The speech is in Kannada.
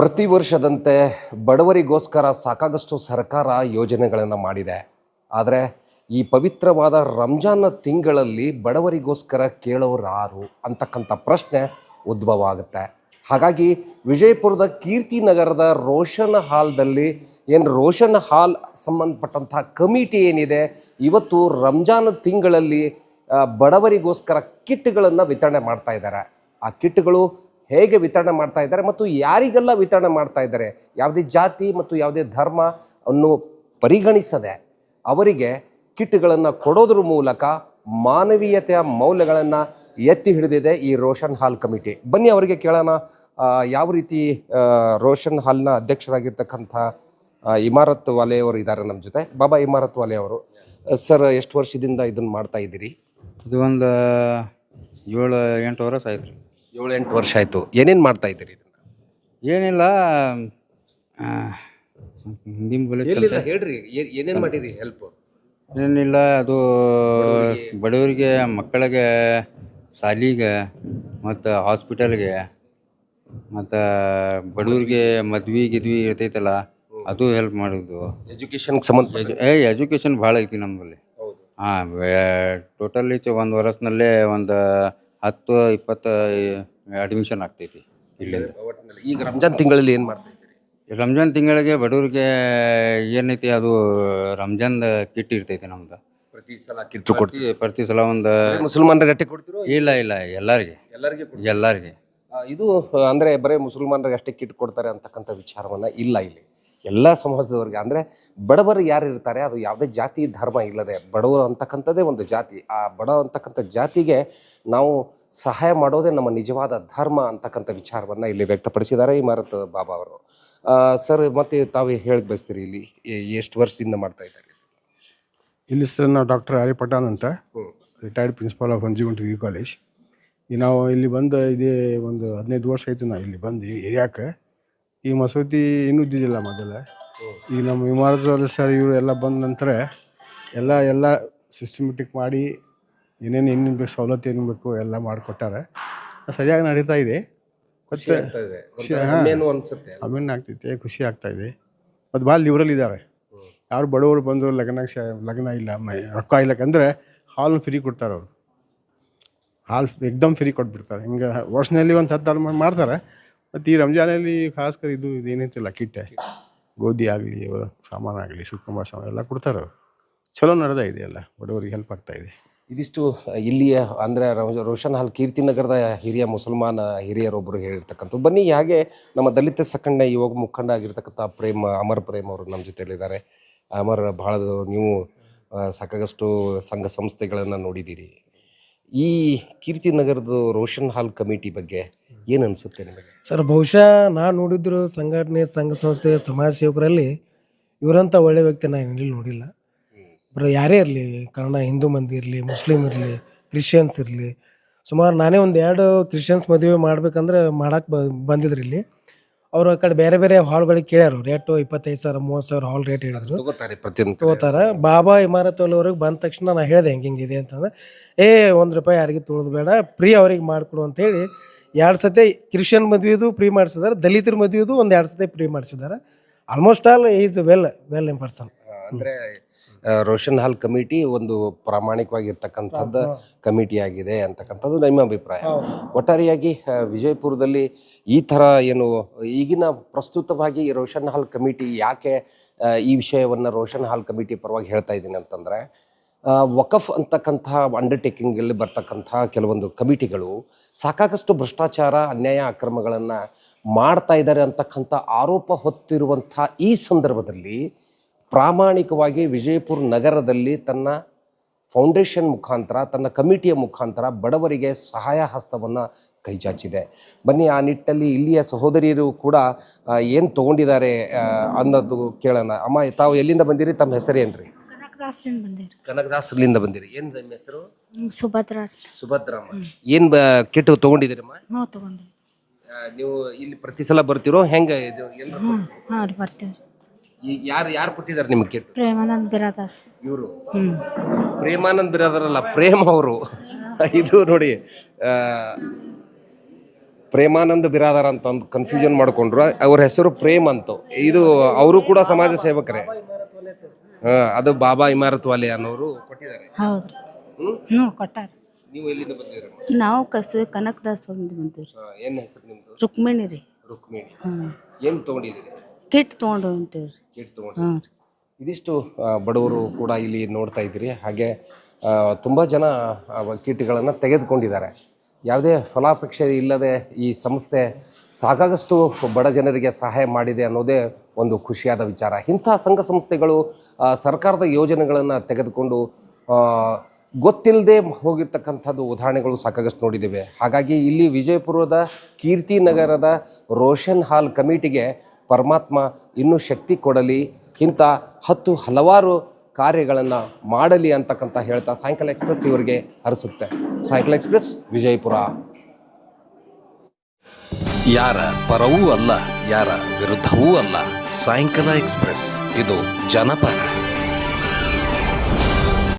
ಪ್ರತಿ ವರ್ಷದಂತೆ ಬಡವರಿಗೋಸ್ಕರ ಸಾಕಾಗಷ್ಟು ಸರ್ಕಾರ ಯೋಜನೆಗಳನ್ನು ಮಾಡಿದೆ. ಆದರೆ ಈ ಪವಿತ್ರವಾದ ರಂಜಾನ್ ತಿಂಗಳಲ್ಲಿ ಬಡವರಿಗೋಸ್ಕರ ಕೇಳೋರು ಯಾರು ಅಂತಕ್ಕಂಥ ಪ್ರಶ್ನೆ ಉದ್ಭವ ಆಗುತ್ತೆ. ಹಾಗಾಗಿ ವಿಜಯಪುರದ ಕೀರ್ತಿ ನಗರದ ರೋಷನ್ ಹಾಲ್ದಲ್ಲಿ ಏನು ರೋಷನ್ ಹಾಲ್ ಸಂಬಂಧಪಟ್ಟಂಥ ಕಮಿಟಿ ಏನಿದೆ, ಇವತ್ತು ರಂಜಾನ್ ತಿಂಗಳಲ್ಲಿ ಬಡವರಿಗೋಸ್ಕರ ಕಿಟ್ಗಳನ್ನು ವಿತರಣೆ ಮಾಡ್ತಾ ಇದ್ದಾರೆ. ಆ ಕಿಟ್ಗಳು ಹೇಗೆ ವಿತರಣೆ ಮಾಡ್ತಾ ಇದ್ದಾರೆ ಮತ್ತು ಯಾರಿಗೆಲ್ಲ ವಿತರಣೆ ಮಾಡ್ತಾ ಇದ್ದಾರೆ, ಯಾವುದೇ ಜಾತಿ ಮತ್ತು ಯಾವುದೇ ಧರ್ಮ ಅನ್ನು ಪರಿಗಣಿಸದೆ ಅವರಿಗೆ ಕಿಟ್ಗಳನ್ನು ಕೊಡೋದ್ರ ಮೂಲಕ ಮಾನವೀಯತೆಯ ಮೌಲ್ಯಗಳನ್ನು ಎತ್ತಿ ಹಿಡಿದಿದೆ ಈ ರೋಷನ್ ಹಾಲ್ ಕಮಿಟಿ. ಬನ್ನಿ ಅವರಿಗೆ ಕೇಳೋಣ ಯಾವ ರೀತಿ ರೋಷನ್ ಹಾಲ್ನ ಅಧ್ಯಕ್ಷರಾಗಿರ್ತಕ್ಕಂಥ ಇಮಾರತ್ ವಾಲೆ ಅವರು ಇದ್ದಾರೆ ನಮ್ಮ ಜೊತೆ. ಬಾಬಾ ಇಮಾರತ್ ವಾಲೆ ಅವರು ಸರ್ ಎಷ್ಟು ವರ್ಷದಿಂದ ಇದನ್ನು ಮಾಡ್ತಾ ಇದ್ದೀರಿ? ಇದು ಒಂದು ಏಳು ಎಂಟು ವರ್ಷ ಆಯ್ತು. ರೀ ಏಳು ಎಂಟು ವರ್ಷ ಆಯಿತು. ಏನೇನು ಮಾಡ್ತಾ ಇದ್ದೀರಿ ಇದನ್ನ? ಏನಿಲ್ಲ ಹಿಂದಿನ ಹಿಂದಿ ಎಲ್ಲಿಲ್ಲ? ಹೇಳ್ರಿ ಏನೇನು ಮಾಡಿರಿ ಹೆಲ್ಪ್ ಏನಿಲ್ಲ ಅದು ಬಡವರಿಗೆ ಮಕ್ಕಳಿಗೆ ಶಾಲಿಗೆ ಮತ್ತು ಹಾಸ್ಪಿಟಲ್ಗೆ ಮತ್ತು ಬಡವ್ರಿಗೆ ಮದ್ವೆ ಗಿದ್ವಿ ಇರ್ತೈತಲ್ಲ ಅದು ಹೆಲ್ಪ್ ಮಾಡೋದು. ಎಜುಕೇಷನ್ ಸಂಬಂಧ ಎಜು ಏ ಎಜುಕೇಷನ್ ಭಾಳ ಐತಿ ನಮ್ಮಲ್ಲಿ ಹಾಂ ಟೋಟಲಿ ಒಂದು ವರ್ಷನಲ್ಲೇ ಒಂದು ಹತ್ತು ಇಪ್ಪತ್ತು ಅಡ್ಮಿಷನ್ ಆಗ್ತೈತಿ ಇಲ್ಲಿಂದ. ಈಗ ರಂಜಾನ್ ತಿಂಗಳಲ್ಲಿ ಏನು ಮಾಡ್ತಾ ಇದ್ದೀರಿ? ರಂಜಾನ್ ತಿಂಗಳಿಗೆ ಬಡವ್ರಿಗೆ ಏನೈತಿ ಅದು ರಂಜಾನ್ ಕಿಟ್ ಇರ್ತೈತಿ ನಮ್ದು. ಪ್ರತಿ ಸಲ ಕಿಟ್ಟು ಕೊಡ್ತೀವಿ ಪ್ರತಿ ಸಲ ಒಂದು ಮುಸಲ್ಮಾನರಿಗೆ ಅಷ್ಟೇ ಕೊಡ್ತಿರೋ? ಇಲ್ಲ ಇಲ್ಲ ಎಲ್ಲರಿಗೆ. ಎಲ್ಲರಿಗೆ ಎಲ್ಲರಿಗೆ. ಇದು ಅಂದ್ರೆ ಬರೀ ಮುಸಲ್ಮಾನರಿಗೆ ಅಷ್ಟೇ ಕಿಟ್ ಕೊಡ್ತಾರೆ ಅಂತಕ್ಕಂಥ ವಿಚಾರವನ್ನ ಇಲ್ಲ ಇಲ್ಲಿ. ಎಲ್ಲ ಸಮಾಜದವ್ರಿಗೆ ಅಂದರೆ ಬಡವರು ಯಾರು ಇರ್ತಾರೆ ಅದು ಯಾವುದೇ ಜಾತಿ ಧರ್ಮ ಇಲ್ಲದೆ ಬಡವರು ಅಂತಕ್ಕಂಥದ್ದೇ ಒಂದು ಜಾತಿ. ಆ ಬಡ ಅಂತಕ್ಕಂಥ ಜಾತಿಗೆ ನಾವು ಸಹಾಯ ಮಾಡೋದೇ ನಮ್ಮ ನಿಜವಾದ ಧರ್ಮ ಅಂತಕ್ಕಂಥ ವಿಚಾರವನ್ನು ಇಲ್ಲಿ ವ್ಯಕ್ತಪಡಿಸಿದ್ದಾರೆ ಇಮಾರತ್ ಬಾಬಾ ಅವರು. ಸರ್ ಮತ್ತೆ ತಾವೇ ಹೇಳಕ್ ಬಯಸ್ತೀರಿ ಇಲ್ಲಿ ಎಷ್ಟು ವರ್ಷದಿಂದ ಮಾಡ್ತಾ ಇದ್ದಾರೆ? ಇಲ್ಲಿ ಸರ್ ನಾವು ಡಾಕ್ಟರ್ ಹರಿ ಪಠಾಣ್ ಅಂತ ರಿಟೈರ್ಡ್ ಪ್ರಿನ್ಸಿಪಾಲ್ ಆಫ್ ಅಂಜಿಗುಂಟ್ ಯು ಕಾಲೇಜ್ ಈ ನಾವು ಇಲ್ಲಿ ಬಂದು ಇದೇ ಒಂದು ಹದಿನೈದು ವರ್ಷ ಆಯಿತು ನಾವು ಇಲ್ಲಿ ಬಂದು ಏರಿಯಾಕ್ಕೆ. ಈ ಮಸೂತಿ ಇನ್ನೂ ಇದ್ದಿದ್ದಿಲ್ಲ ಮೊದಲ. ಈಗ ನಮ್ಮ ಇಮಾರತ್ ಸರ್ ಇವರು ಎಲ್ಲ ಬಂದ ನಂತರ ಎಲ್ಲ ಎಲ್ಲ ಸಿಸ್ಟಮೆಟಿಕ್ ಮಾಡಿ ಏನೇನು ಏನೇನು ಬೇಕು ಸವಲತ್ತು ಏನು ಬೇಕು ಎಲ್ಲ ಮಾಡಿಕೊಟ್ಟಾರೆ. ಸರಿಯಾಗಿ ನಡೀತಾ ಇದೆ. ಮತ್ತೆ ಅಮೇನು ಆಗ್ತೈತೆ ಖುಷಿ ಆಗ್ತಾ ಇದೆ. ಮತ್ತು ಭಾಳ ಲಿಬ್ರಲ್ ಇದ್ದಾರೆ ಯಾರು ಬಡವರು ಬಂದು ಲಗ್ನ ಶ ಲಗ್ನ ಇಲ್ಲ ಮ- ರೊಕ್ಕ ಇಲ್ಲಕಂದ್ರೆ ಹಾಲು ಫ್ರೀ ಕೊಡ್ತಾರೆ ಅವರು. ಹಾಲು ಎಕ್ದಮ್ ಫ್ರೀ ಕೊಟ್ಬಿಡ್ತಾರೆ. ಹಿಂಗೆ ವರ್ಷನಲ್ಲಿ ಒಂದು ಹತ್ತು ಮಾಡ್ತಾರೆ. ಮತ್ತು ಈ ರಂಜಾನಲ್ಲಿ ಖಾಸ್ಕರ್ ಇದು ಇದೇನೈತಲ್ಲ ಕಿಟ್ಟೆ ಗೋಧಿ ಆಗಲಿ ಸಾಮಾನು ಆಗಲಿ, ಸುಕ್ಕಂಬ ಸಾಮಾನು ಎಲ್ಲ ಕೊಡ್ತಾರೆ ಚಲೋ ನಡೆದ ಇದೆ ಎಲ್ಲ, ಬಡವರಿಗೆ ಹೆಲ್ಪ್ ಆಗ್ತಾ ಇದೆ. ಇದಿಷ್ಟು, ಇಲ್ಲಿಯ ಅಂದರೆ ರೋಷನ್ ಹಾಲ್ ಕೀರ್ತಿನಗರದ ಹಿರಿಯ ಮುಸಲ್ಮಾನ ಹಿರಿಯರೊಬ್ಬರು ಹೇಳಿರ್ತಕ್ಕಂಥ ಬನ್ನಿ, ಹಾಗೆ ನಮ್ಮ ದಲಿತ ಸಖಂಡ, ಯುವಕ ಮುಖಂಡ ಆಗಿರ್ತಕ್ಕಂಥ ಪ್ರೇಮ್, ಅಮರ್ ಪ್ರೇಮ್ ಅವರು ನಮ್ಮ ಜೊತೆಯಲ್ಲಿದ್ದಾರೆ. ಅಮರ್ ಭಾಳ ನೀವು ಸಾಕಾಗಷ್ಟು ಸಂಘ ಸಂಸ್ಥೆಗಳನ್ನು ನೋಡಿದ್ದೀರಿ. ಈ ಕೀರ್ತಿ ನಗರದ ರೋಷನ್ ಹಾಲ್ ಕಮಿಟಿ ಬಗ್ಗೆ ಏನು ಅನಿಸುತ್ತೆ ನಿಮಗೆ? ಸರ್, ಬಹುಶಃ ನಾನು ನೋಡಿದ್ರು ಸಂಘಟನೆ, ಸಂಘ ಸಂಸ್ಥೆ, ಸಮಾಜ ಸೇವಕರಲ್ಲಿ ಇವರಂಥ ಒಳ್ಳೆ ವ್ಯಕ್ತಿ ನಾನು ಇಲ್ಲಿ ನೋಡಿಲ್ಲ. ಬರ ಯಾರೇ ಇರಲಿ ಕನ್ನಡ ಹಿಂದೂ ಮಂದಿ ಇರಲಿ ಮುಸ್ಲಿಮ್ ಇರಲಿ, ಕ್ರಿಶ್ಚಿಯನ್ಸ್ ಇರಲಿ, ಸುಮಾರು ನಾನೇ ಒಂದು ಎರಡು ಕ್ರಿಶ್ಚಿಯನ್ಸ್ ಮದುವೆ ಮಾಡ್ಬೇಕಂದ್ರೆ ಮಾಡಕ್ಕೆ ಬಂದಿದ್ರು ಇಲ್ಲಿ. ಅವರು ಆ ಕಡೆ ಬೇರೆ ಬೇರೆ ಹಾಲ್ಗಳಿಗೆ ಕೇಳ್ಯಾರು. ರೇಟು ಇಪ್ಪತ್ತೈದು ಸಾವಿರ ಮೂವತ್ತು ಸಾವಿರ ಹಾಲ್ ರೇಟ್ ಹೇಳಿದ್ರು. ತಗೋತಾರೆ ಪ್ರತಿಯೊಂದು ತಗೋತಾರ. ಬಾಬಾ ಇಮಾರತ್ ಅವ್ರಿಗೆ ಬಂದ ತಕ್ಷಣ ನಾ ಹೇಳಿದೆ ಹೆಂಗೆ ಹಿಂಗಿದೆ ಅಂತಂದ್ರೆ ಏ ಒಂದು ರೂಪಾಯಿ ಯಾರಿಗೆ ತುಳಿದು ಬೇಡ. ಫ್ರೀ ಅವ್ರಿಗೆ ಮಾಡಿಕೊಡು ಅಂತೇಳಿ ಎರಡು ಸತಿ ಕ್ರಿಶ್ಚಿಯನ್ ಮದುವೆದು ಫ್ರೀ ಮಾಡಿಸಿದಾರೆ. ದಲಿತರ ಮದುವೆದು ಒಂದು ಎರಡು ಸತಿ ಫ್ರೀ ಮಾಡಿಸಿದ್ದಾರೆ almost all is well well in person ಅಂದರೆ ರೋಷನ್ ಹಾಲ್ ಕಮಿಟಿ ಒಂದು ಪ್ರಾಮಾಣಿಕವಾಗಿರ್ತಕ್ಕಂಥದ್ದು ಕಮಿಟಿ ಆಗಿದೆ ಅಂತಕ್ಕಂಥದ್ದು ನಿಮ್ಮ ಅಭಿಪ್ರಾಯ. ಒಟ್ಟಾರೆಯಾಗಿ ವಿಜಯಪುರದಲ್ಲಿ ಈ ಥರ ಏನು ಈಗಿನ ಪ್ರಸ್ತುತವಾಗಿ ರೋಷನ್ ಹಾಲ್ ಕಮಿಟಿ ಯಾಕೆ ಈ ವಿಷಯವನ್ನು ರೋಷನ್ ಹಾಲ್ ಕಮಿಟಿ ಪರವಾಗಿ ಹೇಳ್ತಾ ಇದ್ದೀನಿ ಅಂತಂದರೆ ವಕಫ್ ಅಂತಕ್ಕಂಥ ಅಂಡರ್ಟೇಕಿಂಗಲ್ಲಿ ಬರ್ತಕ್ಕಂಥ ಕೆಲವೊಂದು ಕಮಿಟಿಗಳು ಸಾಕಷ್ಟು ಭ್ರಷ್ಟಾಚಾರ ಅನ್ಯಾಯ ಅಕ್ರಮಗಳನ್ನು ಮಾಡ್ತಾ ಇದ್ದಾರೆ ಅಂತಕ್ಕಂಥ ಆರೋಪ ಹೊತ್ತಿರುವಂಥ ಈ ಸಂದರ್ಭದಲ್ಲಿ ಪ್ರಾಮಾಣಿಕವಾಗಿ ವಿಜಯಪುರ ನಗರದಲ್ಲಿ ತನ್ನ ಫೌಂಡೇಶನ್ ಮುಖಾಂತರ ತನ್ನ ಕಮಿಟಿಯ ಮುಖಾಂತರ ಬಡವರಿಗೆ ಸಹಾಯ ಹಸ್ತವನ್ನು ಕೈಚಾಚಿದೆ ಬನ್ನಿ ಆ ನಿಟ್ಟಲ್ಲಿ ಇಲ್ಲಿಯ ಸಹೋದರಿಯರು ಕೂಡ ಏನು ತೊಗೊಂಡಿದ್ದಾರೆ ಅನ್ನೋದು ಕೇಳೋಣ. ಅಮ್ಮ ತಾವು ಎಲ್ಲಿಂದ ಬಂದಿರಿ? ತಮ್ಮ ಹೆಸರೇನ್ರಿ ಕನಕದಾಸದಿಂದ ಬಂದಿರಿ. ಕನಕದಾಸರ್ಲಿಂದ ಬಂದಿರಿ. ಏನು ನಿಮ್ಮ ಹೆಸರು? ಸುಭದ್ರಾ. ಸುಭದ್ರಮ್ಮ ಏನು ಬ ಕಿಟ್ಟು ತೊಗೊಂಡಿದ್ದೀರಮ್ಮ ತಗೊಂಡ್ರಿ ಆ, ನೀವು ಇಲ್ಲಿ ಪ್ರತಿ ಸಲ ಬರ್ತಿರೋ? ಹೆಂಗೆ ಇದು ಎಲ್ಲ ಹಾಂ ರೀ ಬರ್ತೀವಿ ಯಾರು ಯಾರು ಕೊಟ್ಟಿದ್ದಾರೆ ನಿಮಗೆ ಪ್ರೇಮಾನಂದ ಪ್ರೇಮಾನಂದ್ ಬಿರಾದರ್. ಇವರು? ಪ್ರೇಮಾನಂದ್ ಬಿರಾದರಲ್ಲ ಪ್ರೇಮ ಅವರು. ಇದು ನೋಡಿ ಆ, ಪ್ರೇಮಾನಂದ್ ಬಿರಾದರ್ ಅಂತ ಒಂದು ಕನ್ಫ್ಯೂಷನ್ ಮಾಡ್ಕೊಂಡ್ರು. ಅವ್ರ ಹೆಸರು ಪ್ರೇಮ್ ಅಂತ. ಇದು ಅವರು ಕೂಡ ಸಮಾಜ ಸೇವಕರೇ. ಹಾ ಅದು ಬಾಬಾ ಇಮಾರತ್ ವಾಲೆ ಅನ್ನೋರು ಕೊಟ್ಟಿದ್ದಾರೆ. ಹೌದ್ರಿ ಹ್ಮ್? ಹ್ಞೂ ಕೊಟ್ಟಾರ. ನೀವು ಎಲ್ಲಿಂದ ಬಂದಿದ್ದೀರ? ನಾವು ಕಸು ಕನಕದಾಸ್ ಬಂದಿವಿ ಏನ್ ಹೆಸರು ನಿಮ್ದು? ರುಕ್ಮಿಣಿ ರೀ. ರುಕ್ಮಿಣಿ. ಏನ್ ತಗೊಂಡಿದ್ದೀರಿ? ಕಿಟ್ ತೊಗೊಂಡು ಹೊಂಟೀವಿ ರೀ ಕಿಟ್ ತಗೊಂಡು ಹಾಂ ರೀ. ಇದಿಷ್ಟು ಆ, ಬಡವರು ಕೂಡ ಇಲ್ಲಿ ನೋಡ್ತಾ ಇದ್ದೀರಿ. ಹಾಗೆ ಆ, ತುಂಬ ಜನ ಕಿಟ್ಗಳನ್ನು ತೆಗೆದುಕೊಂಡಿದ್ದಾರೆ. ಯಾವುದೇ ಫಲಾಪೇಕ್ಷೆ ಇಲ್ಲದೆ ಈ ಸಂಸ್ಥೆ ಸಾಕಾಗಷ್ಟು ಬಡ ಜನರಿಗೆ ಸಹಾಯ ಮಾಡಿದೆ ಅನ್ನೋದೇ ಒಂದು ಖುಷಿಯಾದ ವಿಚಾರ. ಇಂಥ ಸಂಘ ಸಂಸ್ಥೆಗಳು ಆ, ಸರ್ಕಾರದ ಯೋಜನೆಗಳನ್ನು ತೆಗೆದುಕೊಂಡು ಆ, ಗೊತ್ತಿಲ್ಲದೆ ಹೋಗಿರ್ತಕ್ಕಂಥದ್ದು ಉದಾಹರಣೆಗಳು ಸಾಕಾಗಷ್ಟು ನೋಡಿದ್ದೇವೆ. ಹಾಗಾಗಿ ಇಲ್ಲಿ ವಿಜಯಪುರದ ಕೀರ್ತಿ ನಗರದ ರೋಷನ್ ಹಾಲ್ ಕಮಿಟಿಗೆ ಪರಮಾತ್ಮ ಇನ್ನೂ ಶಕ್ತಿ ಕೊಡಲಿ, ಇಂಥ ಹತ್ತು ಹಲವಾರು ಕಾರ್ಯಗಳನ್ನು ಮಾಡಲಿ ಅಂತಕ್ಕಂಥ ಹೇಳ್ತಾ ಸಾಯಂಕಾಲ ಎಕ್ಸ್ಪ್ರೆಸ್ ಇವರಿಗೆ ಹರಿಸುತ್ತೆ. ಸಾಯಂಕಾಲ ಎಕ್ಸ್ಪ್ರೆಸ್, ವಿಜಯಪುರ. ಯಾರ ಪರವೂ ಅಲ್ಲ, ಯಾರ ವಿರುದ್ಧವೂ ಅಲ್ಲ, ಸಾಯಂಕಾಲ ಎಕ್ಸ್ಪ್ರೆಸ್, ಇದು ಜನಪರ.